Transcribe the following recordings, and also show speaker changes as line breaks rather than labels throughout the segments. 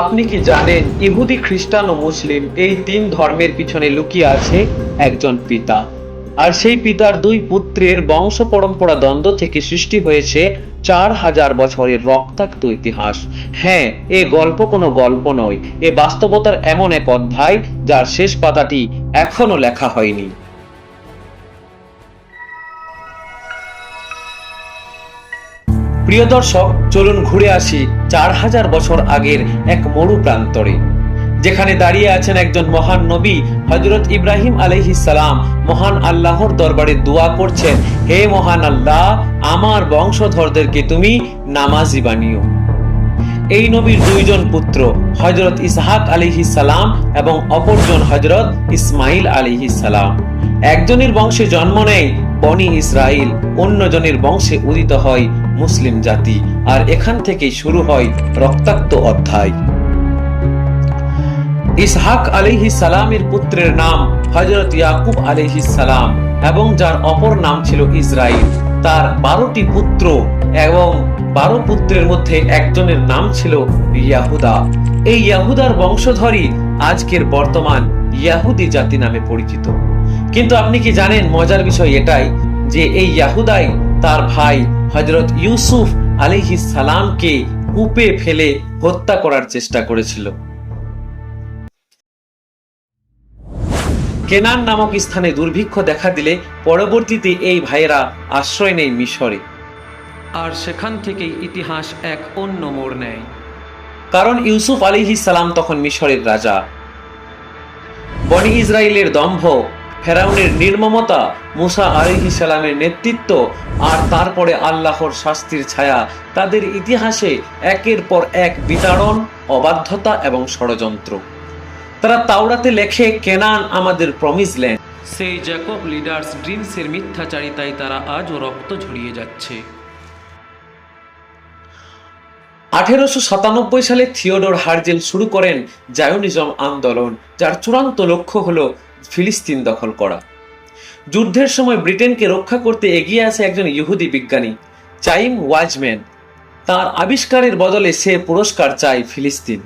আপনি কি জানেন ইহুদি খ্রিস্টান ও মুসলিম এই তিন ধর্মের পিছনে লুকিয়ে আছে একজন পিতা? আর সেই পিতার দুই পুত্রের বংশ পরম্পরা দ্বন্দ্ব থেকে সৃষ্টি হয়েছে চার হাজার বছরের রক্তাক্ত ইতিহাস। হ্যাঁ এ গল্প কোনো গল্প নয়। এ বাস্তবতার এমন এক অধ্যায় যার শেষ পাতাটি এখনও লেখা হয়নি। প্রিয় দর্শক, চলুন ঘুরে আসি চার হাজার বছর আগের এক মরু প্রান্তরে, যেখানে দাঁড়িয়ে আছেন একজন মহান নবী হজরত ইব্রাহিম সালাম। মহান আল্লাহর দরবারে দোয়া করছেন, হে মহান আল্লাহ, আমার বংশধরদেরকে তুমি নামাজি বানিও। এই নবীর দুইজন পুত্র হজরত ইসহাক সালাম এবং অপরজন হজরত ইসমাইল সালাম। একজনের বংশে জন্ম নেয় বনি ইসরাইল অন্যজনের বংশে উদিত হয় মুসলিম জাতি, আর এখান থেকেই শুরু হয় রক্তাক্ত অধ্যায়। ইসহাক আলিহি সালামের পুত্রের নাম হজরত ইয়াকুব আলিহি সালাম এবং যার অপর নাম ছিল ইসরাইল তার বারোটি পুত্র এবং বারো পুত্রের মধ্যে একজনের নাম ছিল ইয়াহুদা। এই ইয়াহুদার বংশধরই আজকের বর্তমান ইয়াহুদি জাতি নামে পরিচিত। কিন্তু আপনি কি জানেন মজার বিষয় এটাই যে এই ইয়াহুদাই তার ভাই হজরত ইউসুফ আলিহি সালামকে কূপে ফেলে হত্যা করার চেষ্টা করেছিল। কেনান নামক স্থানে দুর্ভিক্ষ দেখা দিলে পরবর্তীতে এই ভাইয়েরা আশ্রয় নেয় মিশরে। আর সেখান থেকেই ইতিহাস এক অন্য মোড় নেয়। কারণ ইউসুফ আলিহি সালাম তখন মিশরের রাজা। বনি ইসরায়েলের দম্ভ ফেরাউনের নির্মমতা মুসা আলিহি সালামের নেতৃত্ব আর তারপরে আল্লাহর শাস্তির ছায়া তাদের ইতিহাসে একের পর এক বিতাড়ন অবাধ্যতা এবং ষড়যন্ত্র। তারা তাওরাতে লেখে কেনান আমাদের প্রমিস ল্যান্ড সেই জ্যাকব লিডার্স ড্রিমসের মিথ্যাচারিতায় তারা আজও রক্ত ঝরিয়ে যাচ্ছে। আঠেরোশো সাতানব্বই সালে থিওডোর হার্জেল শুরু করেন জায়োনিজম আন্দোলন যার চূড়ান্ত লক্ষ্য হল ফিলিস্তিন দখল করা। যুদ্ধের সময় ব্রিটেনকে রক্ষা করতে এগিয়ে আসে একজন ইহুদি বিজ্ঞানী, চাইম ওয়াজম্যান। তার আবিষ্কারের বদলে সে পুরস্কার চায় ফিলিস্তিন।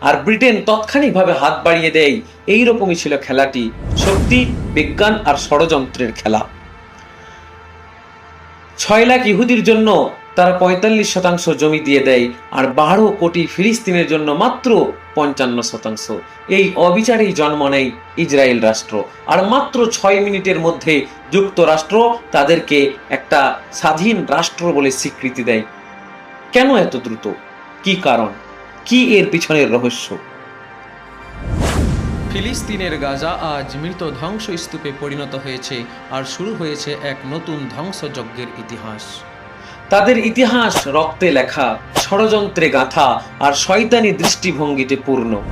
আর ব্রিটেন তাৎক্ষণিকভাবে হাত বাড়িয়ে দেয় এই রকমই ছিল খেলাটি শক্তি বিজ্ঞান আর ষড়যন্ত্রের খেলা। ছয় লাখ ইহুদির জন্য তারা পঁয়তাল্লিশ শতাংশ জমি দিয়ে দেয়, আর বারো কোটি ফিলিস্তিনের জন্য মাত্র পঞ্চান্ন শতাংশ। এই অবিচারেই জন্ম নেয় ইসরায়েল রাষ্ট্র। আর মাত্র ছয় মিনিটের মধ্যে যুক্তরাষ্ট্র তাদেরকে একটা স্বাধীন রাষ্ট্র বলে স্বীকৃতি দেয়। কেন এত দ্রুত? কি কারণ? কি এর পিছনের রহস্য?
ফিলিস্তিনের গাজা আজ মৃত ধ্বংসস্তূপে পরিণত হয়েছে, আর শুরু হয়েছে এক নতুন ধ্বংসযজ্ঞের ইতিহাস।
তাদের ইতিহাস রক্তে লেখা, ষড়যন্ত্রে গাঁথা আর শয়তানি দৃষ্টিভঙ্গিতে পূর্ণ।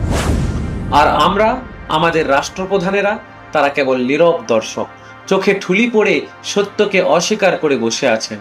আর আমরা, আমাদের রাষ্ট্রপ্রধানেরা, তারা কেবল নীরব দর্শক, চোখে ঠুলি পড়ে সত্যকে অস্বীকার করে বসে আছেন।